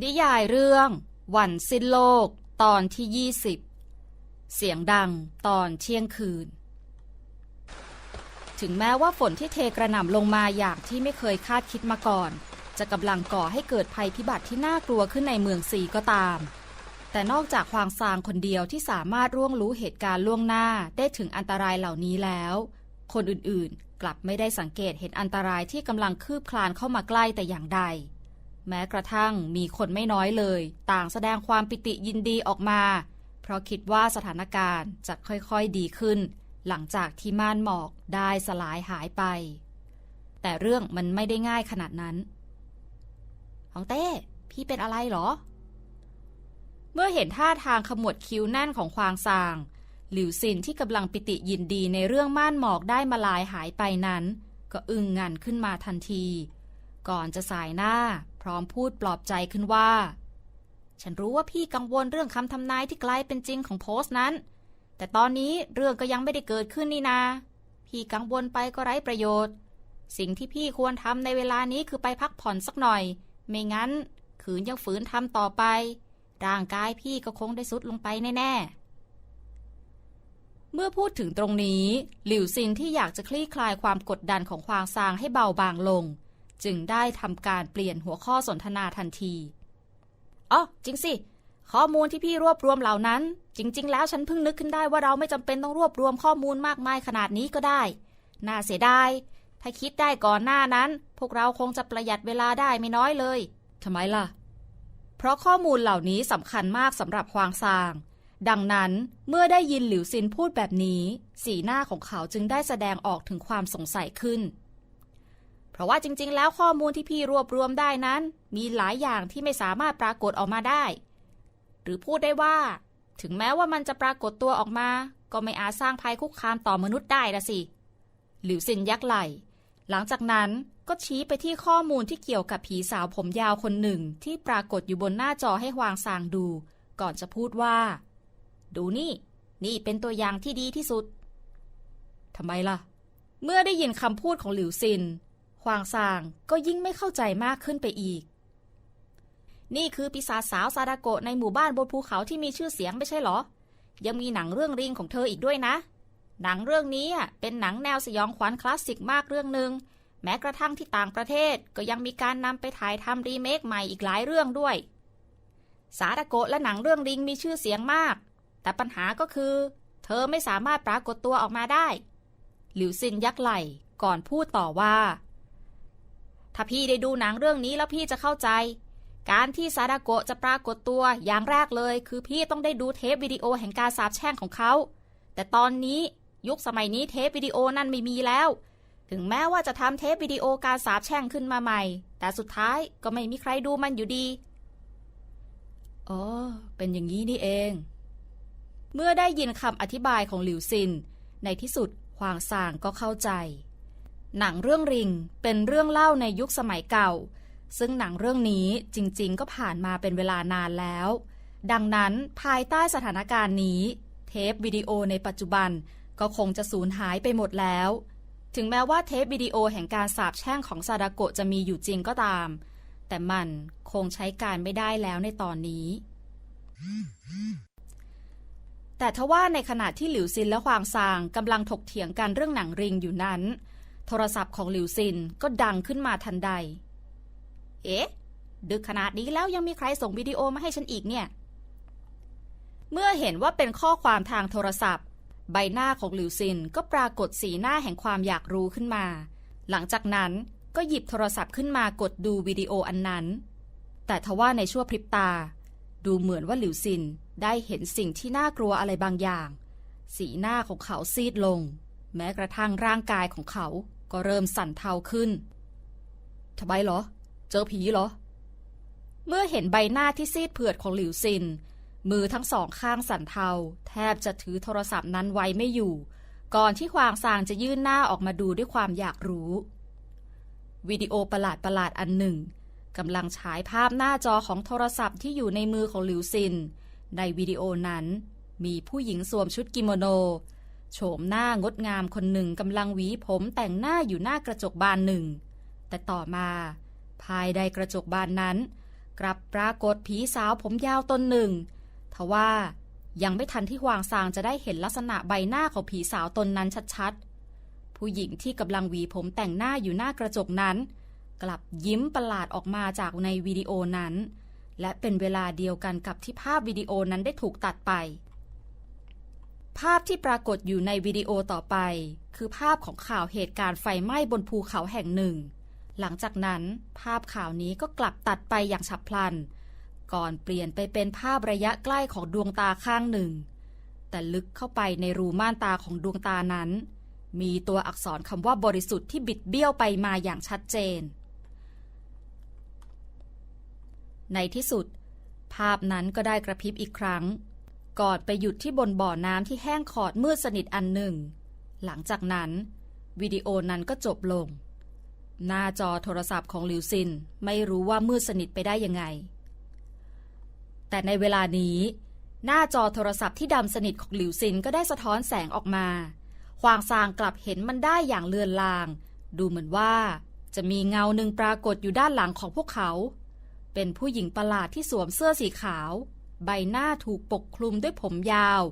นิยายเรื่อง วันสิ้นโลก ตอนที่ 20 เสียงดังตอนเที่ยงคืน ถึงแม้ว่าฝนที่เทกระหน่ำลงมาอย่างที่ไม่เคยคาดคิดมาก่อน จะกำลังก่อให้เกิดภัยพิบัติที่น่ากลัวขึ้นในเมืองซีก็ตาม แต่นอกจากควางซางคนเดียวที่สามารถร่วงรู้เหตุการณ์ล่วงหน้าได้ถึงอันตรายเหล่านี้แล้ว คนอื่นๆ กลับไม่ได้สังเกตเห็นอันตรายที่กำลังคืบคลานเข้ามาใกล้แต่อย่างใด แม้กระทั่งมีคนไม่น้อยเลย ต่างแสดงความปิติยินดีออกมา เพราะคิดว่าสถานการณ์จะค่อยๆดีขึ้น หลังจากที่ม่านหมอกได้สลายหายไป แต่เรื่องมันไม่ได้ง่ายขนาดนั้นฮองเต้ พี่เป็นอะไรเหรอ เมื่อเห็นท่าทางขมวดคิ้วแน่นของควางซาง หลิวซินที่กำลังปิติยินดีในเรื่องม่านหมอกได้มาลายหายไปนั้น ก็อึ้งงันขึ้นมาทันที ก่อนจะสายหน้า พร้อมพูดปลอบใจขึ้นว่า ฉันรู้ว่าพี่กังวลเรื่องคำทำนายที่กลายเป็นจริงของโพสต์นั้น แต่ตอนนี้เรื่องก็ยังไม่ได้เกิดขึ้นนี่นา พี่กังวลไปก็ไร้ประโยชน์ สิ่งที่พี่ควรทำในเวลานี้คือไปพักผ่อนสักหน่อย ไม่งั้นขืนยังฝืนทำต่อไป ร่างกายพี่ก็คงได้สุดลงไปแน่ๆเมื่อพูดถึงตรงนี้ หลิวซินที่อยากจะคลี่คลายความกดดันของควางซางให้เบาบางลง จึงได้ทำการเปลี่ยนหัวข้อสนทนาทันทีอ๋อจริงสิ ข้อมูลที่พี่รวบรวมเหล่านั้น จริง ๆ แล้วฉันเพิ่งนึกขึ้นได้ว่าเราไม่จำเป็นต้องรวบรวมข้อมูลมากมายขนาดนี้ก็ได้ น่าเสียดาย ถ้าคิดได้ก่อนหน้านั้น พวกเราคงจะประหยัดเวลาได้ไม่น้อยเลยทำไมล่ะ เพราะข้อมูลเหล่านี้สำคัญมากสำหรับควางซาง ดังนั้นเมื่อได้ยินหลิวซินพูดแบบนี้ สีหน้าของเขาจึงได้แสดงออกถึงความสงสัยขึ้น ราะว่าจริง ๆ แล้วข้อมูลที่พี่รวบรวมได้นั้น มีหลายอย่างที่ไม่สามารถปรากฏออกมาได้ หรือพูดได้ว่า ถึงแม้ว่ามันจะปรากฏตัวออกมา ก็ไม่อาจสร้างภัยคุกคามต่อมนุษย์ได้ละสิหลิวซินยักไหล่หลังจากนั้นก็ชี้ไปที่ข้อมูลที่เกี่ยวกับผีสาวผมยาวคนหนึ่งที่ปรากฏอยู่บนหน้าจอให้ฮวางซางดู ก่อนจะพูดว่า ดูนี่ นี่เป็นตัวอย่างที่ดีที่สุดทำไมล่ะ เมื่อได้ยินคำพูดของหลิวซิน ฮวางซางก็ยิ่งไม่เข้าใจมากขึ้นไปอีก นี่คือปีศาจสาวซาดาโกะในหมู่บ้านบนภูเขาที่มีชื่อเสียงไม่ใช่เหรอ ยังมีหนังเรื่องริงของเธออีกด้วยนะ หนังเรื่องนี้เป็นหนังแนวสยองขวัญคลาสสิกมากเรื่องหนึ่งแม้กระทั่งที่ต่างประเทศก็ยังมีการนำไปถ่ายทำรีเมคใหม่อีกหลายเรื่องด้วย สาดาโกะและหนังเรื่องริงมีชื่อเสียงมาก แต่ปัญหาก็คือ เธอไม่สามารถปรากฏตัวออกมาได้ หลิวซินยักไหล่ก่อนพูดต่อว่า ถ้าพี่ได้ดูหนังเรื่องนี้แล้วพี่จะเข้าใจ การที่ซาดาโกะจะปรากฏตัวอย่างแรกเลย คือพี่ต้องได้ดูเทปวิดีโอแห่งการสาบแช่งของเขา แต่ตอนนี้ยุคสมัยนี้เทปวิดีโอนั่นไม่มีแล้ว ถึงแม้ว่าจะทำเทปวิดีโอการสาบแช่งขึ้นมาใหม่ แต่สุดท้ายก็ไม่มีใครดูมันอยู่ดีอ๋อเป็นอย่างนี้นี่เอง เมื่อได้ยินคำอธิบายของหลิวซิน ในที่สุดฮวางซางก็เข้าใจ หนังเรื่องริงเป็นเรื่องเล่าในยุคสมัยเก่า ซึ่งหนังเรื่องนี้จริงๆ ก็ผ่านมาเป็นเวลานานแล้ว ดังนั้นภายใต้สถานการณ์นี้ เทปวิดีโอในปัจจุบันก็คงจะสูญหายไปหมดแล้ว ถึงแม้ว่าเทปวิดีโอแห่งการสาบแช่งของซาดาโกะจะมีอยู่จริงก็ตาม แต่มันคงใช้การไม่ได้แล้วในตอนนี้ แต่ทว่าในขณะที่หลิวซินและฮวางซางกำลังถกเถียงกันเรื่องหนังริงอยู่นั้น โทรศัพท์ของหลิวซินก็ดังขึ้นมาทันใด เอ๊ะ ดึกขนาดนี้แล้วยังมีใครส่งวิดีโอมาให้ฉันอีกเนี่ย เมื่อเห็นว่าเป็นข้อความทางโทรศัพท์ ใบหน้าของหลิวซินก็ปรากฏสีหน้าแห่งความอยากรู้ขึ้นมา หลังจากนั้นก็หยิบโทรศัพท์ขึ้นมากดดูวิดีโออันนั้น แต่ทว่าในชั่วพริบตา ดูเหมือนว่าหลิวซินได้เห็นสิ่งที่น่ากลัวอะไรบางอย่าง สีหน้าของเขาซีดลง แม้กระทั่งร่างกายของเขา ก็เริ่มสั่นเทาขึ้นทำไมเหรอ เจอผีเหรอ เมื่อเห็นใบหน้าที่ซีดเผือดของหลิวซิน มือทั้งสองข้างสั่นเทา แทบจะถือโทรศัพท์นั้นไว้ไม่อยู่ ก่อนที่ควางซางจะยื่นหน้าออกมาดูด้วยความอยากรู้วิดีโอประหลาดประหลาดอันหนึ่งกำลังฉายภาพหน้าจอของโทรศัพท์ที่อยู่ในมือของหลิวซิน ในวิดีโอนั้น มีผู้หญิงสวมชุดกิโมโน โฉมหน้างดงามคนหนึ่งกำลังหวีผมแต่งหน้าอยู่หน้ากระจกบานหนึ่ง แต่ต่อมา ภายในกระจกบานนั้น กลับปรากฏผีสาวผมยาวตนหนึ่งทว่ายังไม่ทันที่หวางซางจะได้เห็นลักษณะใบหน้าของผีสาวตนนั้นชัดๆ ผู้หญิงที่กำลังหวีผมแต่งหน้าอยู่หน้ากระจกนั้น กลับยิ้มประหลาดออกมาจากในวิดีโอนั้น และเป็นเวลาเดียวกันกับที่ภาพวิดีโอนั้นได้ถูกตัดไป ภาพที่ปรากฏอยู่ในวิดีโอต่อไป คือภาพของข่าวเหตุการณ์ไฟไหม้บนภูเขาแห่งหนึ่ง หลังจากนั้นภาพข่าวนี้ก็กลับตัดไปอย่างฉับพลัน ก่อนเปลี่ยนไปเป็นภาพระยะใกล้ของดวงตาข้างหนึ่ง แต่ลึกเข้าไปในรูม่านตาของดวงตานั้น มีตัวอักษรคำว่าบริสุทธิ์ที่บิดเบี้ยวไปมาอย่างชัดเจน ในที่สุด ภาพนั้นก็ได้กระพริบอีกครั้ง กอนไปหยุดที่บนบ่อน้ำที่แห้งขอดมืดสนิทอันหนึ่ง หลังจากนั้น วิดีโอนั้นก็จบลง หน้าจอโทรศัพท์ของหลิวซินไม่รู้ว่ามืดสนิทไปได้ยังไง แต่ในเวลานี้ หน้าจอโทรศัพท์ที่ดำสนิทของหลิวซินก็ได้สะท้อนแสงออกมาควางซางกลับเห็นมันได้อย่างเลือนลาง ดูเหมือนว่าจะมีเงาหนึ่งปรากฏอยู่ด้านหลังของพวกเขา เป็นผู้หญิงประหลาดที่สวมเสื้อสีขาว ใบหน้าถูกปกคลุมด้วยผมยาว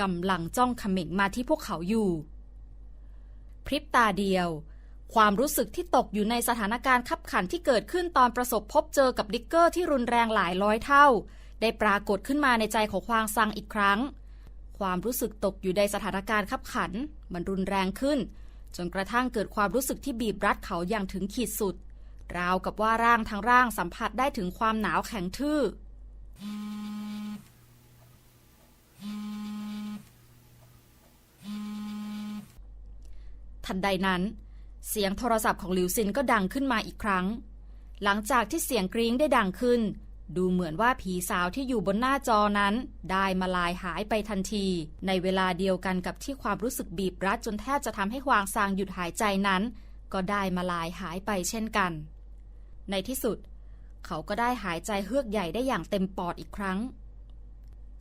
กำลังจ้องเขม็งมาที่พวกเขาอยู่ พริบตาเดียว ความรู้สึกที่ตกอยู่ในสถานการณ์ขับขันที่เกิดขึ้นตอนประสบพบเจอกับดิกเกอร์ที่รุนแรงหลายร้อยเท่า ได้ปรากฏขึ้นมาในใจของควางซังอีกครั้ง ความรู้สึกตกอยู่ในสถานการณ์ขับขัน มันรุนแรงขึ้น จนกระทั่งเกิดความรู้สึกที่บีบรัดเขาอย่างถึงขีดสุด ราวกับว่าร่างทั้งร่างสัมผัสได้ถึงความหนาวแข็งทื่อ ทันใดนั้น เสียงโทรศัพท์ของหลิวซินก็ดังขึ้นมาอีกครั้ง หลังจากที่เสียงกริ้งได้ดังขึ้น ดูเหมือนว่าผีสาวที่อยู่บนหน้าจอนั้น ได้มาลายหายไปทันที ในเวลาเดียวกันกับที่ความรู้สึกบีบรัดจนแทบจะทำให้ฮวางซางหยุดหายใจนั้น ก็ได้มาลายหายไปเช่นกัน ในที่สุด เขาก็ได้หายใจเฮือกใหญ่ได้อย่างเต็มปอดอีกครั้ง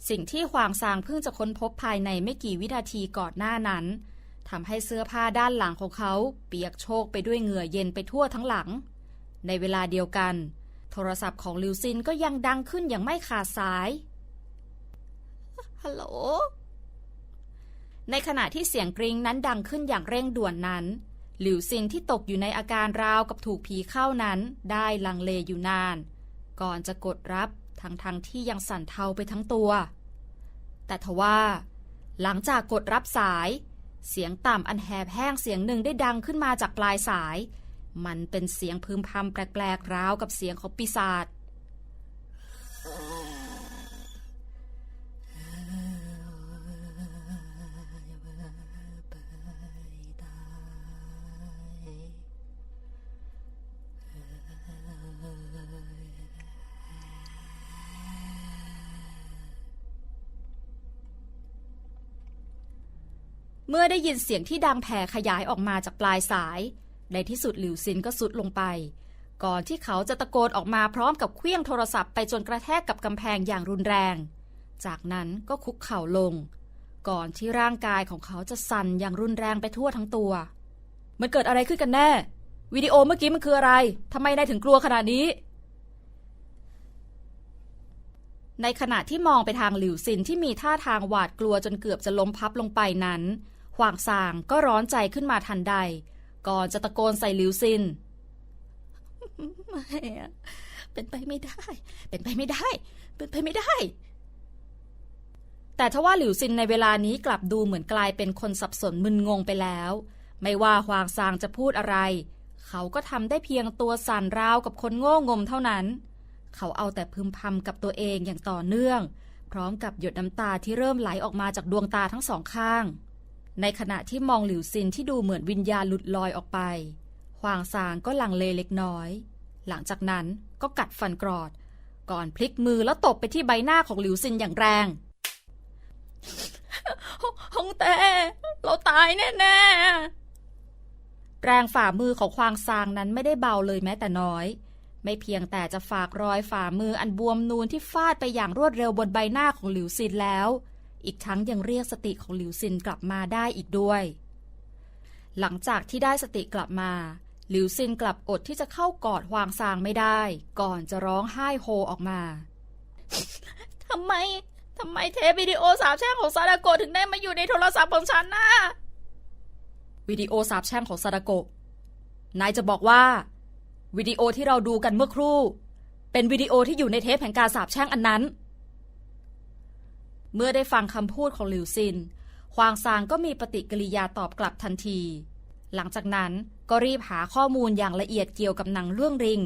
สิ่งที่ฮวางซางเพิ่งจะค้นพบภายในไม่กี่วินาทีก่อนหน้านั้นทำให้เสื้อผ้าด้านหลังของเขา เปียกโชกไปด้วยเหงื่อเย็นไปทั่วทั้งหลัง ในเวลาเดียวกัน โทรศัพท์ของลิวซินก็ยังดังขึ้นอย่างไม่ขาดสาย ฮัลโหล ในขณะที่เสียงกริ้งนั้นดังขึ้นอย่างเร่งด่วนนั้น หลิวซินที่ตกอยู่ในอาการราวกับถูกผีเข้านั้น ได้ลังเลอยู่นาน ก่อนจะกดรับทั้งทงที่ยังสั่นเทาไปทั้งตัว แต่ทว่า หลังจากกดรับสาย เสียงต่ำอันแหบแห้งเสียงหนึ่งได้ดังขึ้นมาจากปลายสาย มันเป็นเสียงพึมพำแปลกๆราวกับเสียงของปีศาจ เมื่อได้ยินเสียงที่ดังแผ่ขยายออกมาจากปลายสาย ในที่สุดหลิวซินก็สุดลงไป ก่อนที่เขาจะตะโกนออกมาพร้อมกับเครื่องโทรศัพท์ไปจนกระแทกกับกำแพงอย่างรุนแรง จากนั้นก็คุกเข่าลง ก่อนที่ร่างกายของเขาจะสั่นอย่างรุนแรงไปทั่วทั้งตัว มันเกิดอะไรขึ้นกันแน่ วิดีโอเมื่อกี้มันคืออะไรทำไมนายถึงกลัวขนาดนี้ในขณะที่มองไปทางหลิวซินที่มีท่าทางหวาดกลัวจนเกือบจะล้มพับลงไปนั้น หวางซางก็ร้อนใจขึ้นมาทันใด ก่อนจะตะโกนใส่หลิวซินไม่เป็นไปไม่ได้ เป็นไปไม่ได้ เป็นไปไม่ได้ แต่ทว่าหลิวซินในเวลานี้กลับดูเหมือนกลายเป็นคนสับสนมึนงงไปแล้ว ไม่ว่าหวางซางจะพูดอะไร เขาก็ทำได้เพียงตัวสั่นราวกับคนโง่งมเท่านั้น เขาเอาแต่พึมพำกับตัวเองอย่างต่อเนื่อง พร้อมกับหยดน้ำตาที่เริ่มไหลออกมาจากดวงตาทั้งสองข้าง ในขณะที่มองหลิวซินที่ดูเหมือนวิญญาณหลุดลอยออกไปหวางซางก็ลังเลเล็กน้อย หลังจากนั้นก็กัดฟันกรอด ก่อนพลิกมือแล้วตบไปที่ใบหน้าของหลิวซินอย่างแรงฮงแต่เราตายแน่ๆ แรงฝ่ามือของควางซางนั้นไม่ได้เบาเลยแม้แต่น้อย ไม่เพียงแต่จะฝากรอยฝ่ามืออันบวมนูนที่ฟาดไปอย่างรวดเร็วบนใบหน้าของหลิวซินแล้ว อีกทั้งยังเรียกสติของหลิวซินกลับมาได้อีกด้วย หลังจากที่ได้สติกลับมา หลิวซินกลับอดที่จะเข้ากอดฮวางซางไม่ได้ ก่อนจะร้องไห้โฮออกมาทำไมทำไมเทปวิดีโอสาบแช่งของซาดาโกะถึงได้มาอยู่ในโทรศัพท์ของฉันน่ะวิดีโอสาบแช่งของซาดาโกะ นายจะบอกว่า วิดีโอที่เราดูกันเมื่อครู่ เป็นวิดีโอที่อยู่ในเทปแห่งการสาบแช่งอันนั้น เมื่อได้ฟังคำพูดของหลิวซินควางซางก็มีปฏิกิริยาตอบกลับทันที หลังจากนั้นก็รีบหาข้อมูลอย่างละเอียดเกี่ยวกับหนังเรื่องริง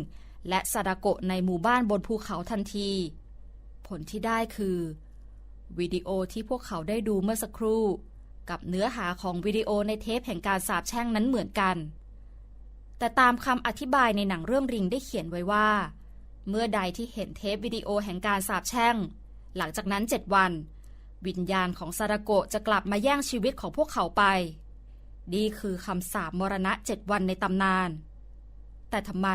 และซาดาโกะในหมู่บ้านบนภูเขาทันที ผลที่ได้คือวิดีโอที่พวกเขาได้ดูเมื่อสักครู่ กับเนื้อหาของวิดีโอในเทปแห่งการสาบแช่งนั้นเหมือนกัน แต่ตามคำอธิบายในหนังเรื่องริงได้เขียนไว้ว่า เมื่อใดที่เห็นเทปวิดีโอแห่งการสาบแช่ง หลังจากนั้นเจ็ดวัน วิญญาณของซาดาโกะจะกลับมาแย่งชีวิตของพวกเขาไป นี่คือคำสาปมรณะเจ็ดวันในตำนาน แต่ทำไม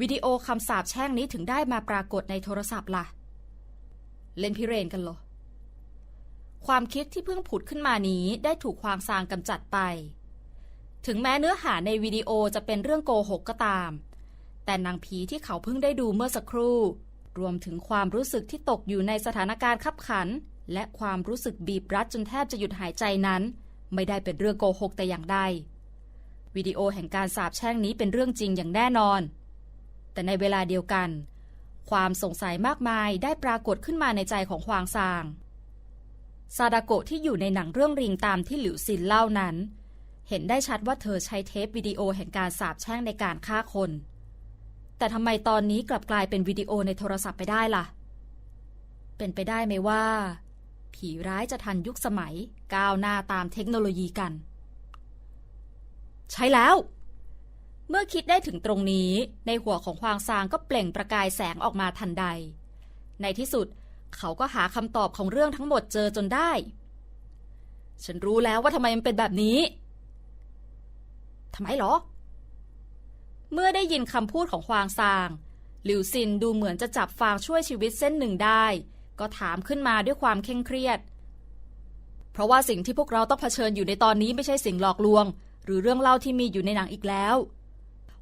วิดีโอคำสาปแช่งนี้ถึงได้มาปรากฏในโทรศัพท์ล่ะ เล่นพิเรนกันเหรอ ความคิดที่เพิ่งผุดขึ้นมานี้ได้ถูกควางซางกำจัดไป ถึงแม้เนื้อหาในวิดีโอจะเป็นเรื่องโกหกก็ตาม แต่นางผีที่เขาเพิ่งได้ดูเมื่อสักครู่ รวมถึงความรู้สึกที่ตกอยู่ในสถานการณ์ขับขัน และความรู้สึกบีบรัดจนแทบจะหยุดหายใจนั้น ไม่ได้เป็นเรื่องโกหกแต่อย่างใดวิดีโอแห่งการสาบแช่งนี้เป็นเรื่องจริงอย่างแน่นอน แต่ในเวลาเดียวกัน ความสงสัยมากมายได้ปรากฏขึ้นมาในใจของควางซางซาดาโกะที่อยู่ในหนังเรื่องริงตามที่หลิวซินเล่านั้น เห็นได้ชัดว่าเธอใช้เทปวิดีโอแห่งการสาบแช่งในการฆ่าคน แต่ทำไมตอนนี้กลับกลายเป็นวิดีโอในโทรศัพท์ไปได้ล่ะ เป็นไปได้ไหมว่า ผีร้ายจะทันยุคสมัย ก้าวหน้าตามเทคโนโลยีกัน ใช่แล้ว เมื่อคิดได้ถึงตรงนี้ ในหัวของควางซางก็เปล่งประกายแสงออกมาทันใด ในที่สุดเขาก็หาคำตอบของเรื่องทั้งหมดเจอจนได้ ฉันรู้แล้วว่าทำไมมันเป็นแบบนี้ทำไมหรอ เมื่อได้ยินคำพูดของควางซาง หลิวซินดูเหมือนจะจับฟางช่วยชีวิตเส้นหนึ่งได้ ก็ถามขึ้นมาด้วยความเคร่งเครียด เพราะว่าสิ่งที่พวกเราต้องเผชิญอยู่ในตอนนี้ไม่ใช่สิ่งหลอกลวง หรือเรื่องเล่าที่มีอยู่ในหนังอีกแล้ว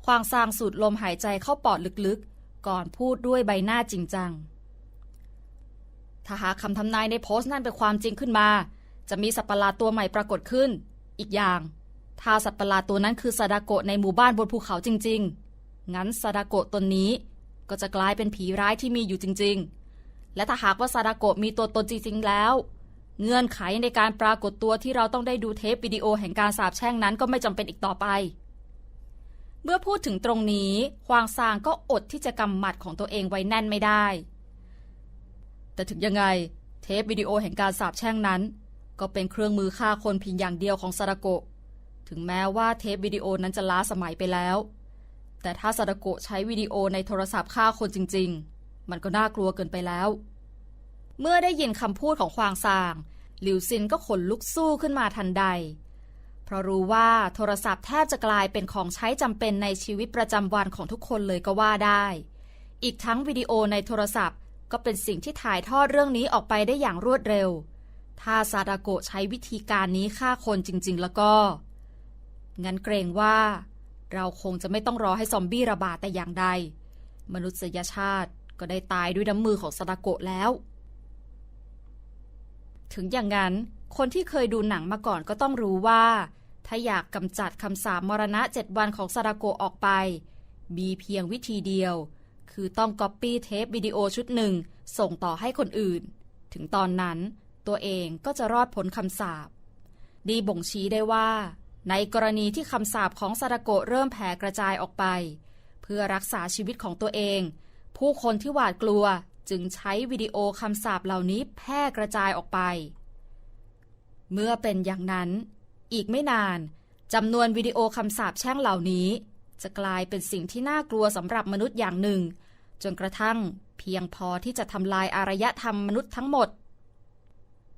ควางซางสูดลมหายใจเข้าปอดลึกๆ ก่อนพูดด้วยใบหน้าจริงจัง ถ้าหาคำทำนายในโพสต์นั่นเป็นความจริงขึ้นมา จะมีสัตว์ประหลาดตัวใหม่ปรากฏขึ้น อีกอย่าง ถ้าสัตว์ประหลาดตัวนั้นคือซาดาโกะในหมู่บ้านบนภูเขาจริง ๆ งั้นซาดาโกะตนนี้ก็จะกลายเป็นผีร้ายที่มีอยู่จริง ๆ และถ้าหากว่าซาดาโกะมีตัวตนจริงๆแล้ว เงื่อนไขในการปรากฏตัวที่เราต้องได้ดูเทปวิดีโอแห่งการสาบแช่งนั้นก็ไม่จำเป็นอีกต่อไป เมื่อพูดถึงตรงนี้ควางซางก็อดที่จะกำหมัดของตัวเองไว้แน่นไม่ได้ แต่ถึงยังไงเทปวิดีโอแห่งการสาบแช่งนั้น ก็เป็นเครื่องมือฆ่าคนเพียงอย่างเดียวของซาดาโกะถึงแม้ว่าเทปวิดีโอนั้นจะล้าสมัยไปแล้ว แต่ถ้าซาดาโกะใช้วิดีโอในโทรศัพท์ฆ่าคนจริงๆ มันก็น่ากลัวเกินไปแล้ว เมื่อได้ยินคำพูดของควางซาง หลิวซินก็ขนลุกสู้ขึ้นมาทันใด เพราะรู้ว่าโทรศัพท์แทบจะกลายเป็นของใช้จำเป็นในชีวิตประจำวันของทุกคนเลยก็ว่าได้ อีกทั้งวิดีโอในโทรศัพท์ ก็เป็นสิ่งที่ถ่ายทอดเรื่องนี้ออกไปได้อย่างรวดเร็ว ถ้าซาดาโกใช้วิธีการนี้ฆ่าคนจริง ๆ แล้วก็ งั้นเกรงว่า เราคงจะไม่ต้องรอให้ซอมบี้ระบาดแต่อย่างใด มนุษยชาติ ก็ได้ตายด้วยน้ำมือของซาดาโกะแล้ว ถึงอย่างนั้น คนที่เคยดูหนังมาก่อนก็ต้องรู้ว่า ถ้าอยากกำจัดคำสาปมรณะเจ็ดวันของซาดาโกะออกไป มีเพียงวิธีเดียว คือต้องก๊อปปี้เทปวิดีโอชุดหนึ่ง ส่งต่อให้คนอื่น ถึงตอนนั้น ตัวเองก็จะรอดพ้นคำสาปดีบ่งชี้ได้ว่า ในกรณีที่คำสาปของซาดาโกะเริ่มแผ่กระจายออกไป เพื่อรักษาชีวิตของตัวเอง ผู้คนที่หวาดกลัวจึงใช้วิดีโอคำสาปเหล่านี้แพร่กระจายออกไป เมื่อเป็นอย่างนั้น อีกไม่นานจำนวนวิดีโอคำสาปแช่งเหล่านี้ จะกลายเป็นสิ่งที่น่ากลัวสำหรับมนุษย์อย่างหนึ่ง จนกระทั่งเพียงพอที่จะทำลายอารยธรรมมนุษย์ทั้งหมด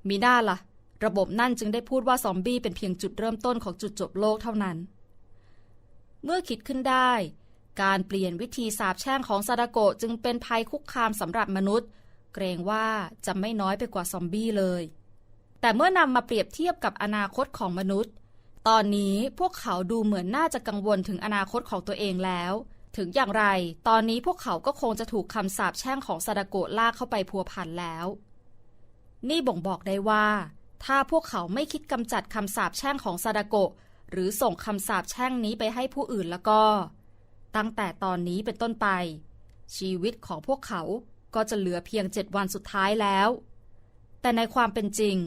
มีหน้าละ่ะ ระบบนั่นจึงได้พูดว่าซอมบี้เป็นเพียงจุดเริ่มต้นของจุดจบโลกเท่านั้น เมื่อคิดขึ้นได้ การเปลี่ยนวิธีสาบแช่งของซาดาโกะจึงเป็นภัยคุกคามสำหรับมนุษย์ เกรงว่าจะไม่น้อยไปกว่าซอมบี้เลย แต่เมื่อนำมาเปรียบเทียบกับอนาคตของมนุษย์ ตอนนี้พวกเขาดูเหมือนน่าจะกังวลถึงอนาคตของตัวเองแล้ว ถึงอย่างไร ตอนนี้พวกเขาก็คงจะถูกคำสาปแช่งของซาดาโกะลากเข้าไปพัวพันแล้ว นี่บ่งบอกได้ว่า ถ้าพวกเขาไม่คิดกำจัดคำสาปแช่งของซาดาโกะหรือส่งคำสาปแช่งนี้ไปให้ผู้อื่นแล้วก็ ตั้งแต่ตอนนี้เป็นต้นไป ชีวิตของพวกเขาก็จะเหลือเพียงเจ็ดวันสุดท้ายแล้ว แต่ในความเป็นจริง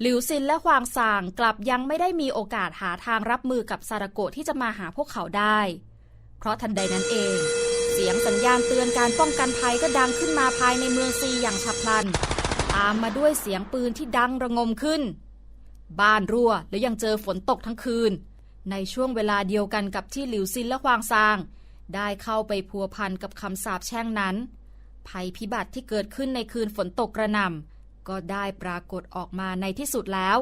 หลิวซินและฮวางซางกลับยังไม่ได้มีโอกาสหาทางรับมือกับซาดาโกะที่จะมาหาพวกเขาได้ เพราะทันใดนั้นเอง เสียงสัญญาณเตือนการป้องกันภัยก็ดังขึ้นมาภายในเมืองซีอย่างฉับพลัน ตามมาด้วยเสียงปืนที่ดังระงมขึ้น บ้านรั่วและยังเจอฝนตกทั้งคืน ในช่วงเวลาเดียวกันกับที่หลิวซินและฮวางซาง ได้เข้าไปพัวพันกับคำสาปแช่งนั้น ภัยพิบัติที่เกิดขึ้นในคืนฝนตกกระหน่ำก็ได้ปรากฏออกมาในที่สุดแล้ว